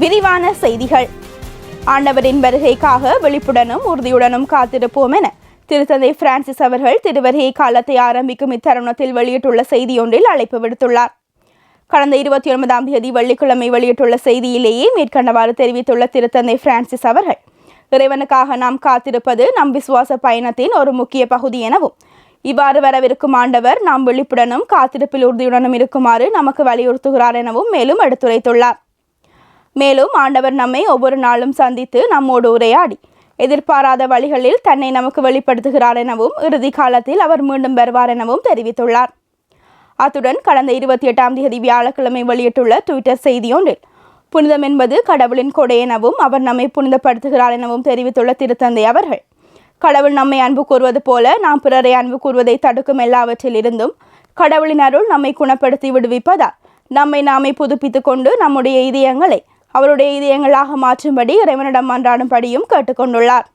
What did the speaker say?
விரிவான செய்திகள். ஆண்டவரின் வருகைக்காக விழிப்புடனும் உறுதியுடனும் காத்திருப்போம் என திருத்தந்தை பிரான்சிஸ் அவர்கள் திருவருகை காலத்தை ஆரம்பிக்கும் இத்தருணத்தில் வெளியிட்டுள்ள செய்தியொன்றில் அழைப்பு விடுத்துள்ளார். கடந்த இருபத்தி ஒன்பதாம் தேதி வெள்ளிக்கிழமை வெளியிட்டுள்ள செய்தியிலேயே மேற்கண்டவாறு தெரிவித்துள்ள திருத்தந்தை பிரான்சிஸ் அவர்கள் இறைவனுக்காக நாம் காத்திருப்பது நம் விசுவாச பயணத்தின் ஒரு முக்கிய பகுதி எனவும் இவ்வாறு வரவிருக்கும் ஆண்டவர் நாம் விழிப்புடனும் காத்திருப்பில் உறுதியுடனும் இருக்குமாறு நமக்கு வலியுறுத்துகிறார் எனவும் மேலும் எடுத்துரைத்துள்ளார். மேலும் ஆண்டவர் நம்மை ஒவ்வொரு நாளும் சந்தித்து நம்மோடு உரையாடி. எதிர்பாராத வழிகளில் தன்னை நமக்கு வெளிப்படுத்துகிறார் எனவும் இறுதி காலத்தில் அவர் மீண்டும் வருவார் எனவும் தெரிவித்துள்ளார். அத்துடன் கடந்த இருபத்தி எட்டாம் தேதி வியாழக்கிழமை வெளியிட்டுள்ள ட்விட்டர் செய்தியொன்றில் புனிதம் என்பது கடவுளின் கொடை எனவும் அவர் நம்மை புனிதப்படுத்துகிறார் எனவும் தெரிவித்துள்ள திருத்தந்தை அவர்கள் கடவுள் நம்மை அன்பு கூறுவது போல நாம் பிறரை அன்பு கூறுவதை தடுக்கும் எல்லாவற்றிலிருந்தும் கடவுளின் அருள் நம்மை குணப்படுத்தி விடுவிப்பதால் நம்மை நாமே புதுப்பித்துக்கொண்டு நம்முடைய இதயங்களை அவருடைய இதயங்களாக மாற்றும்படி இறைவனிடம் மன்றாடும்படியும் கேட்டுக்கொண்டுள்ளார்.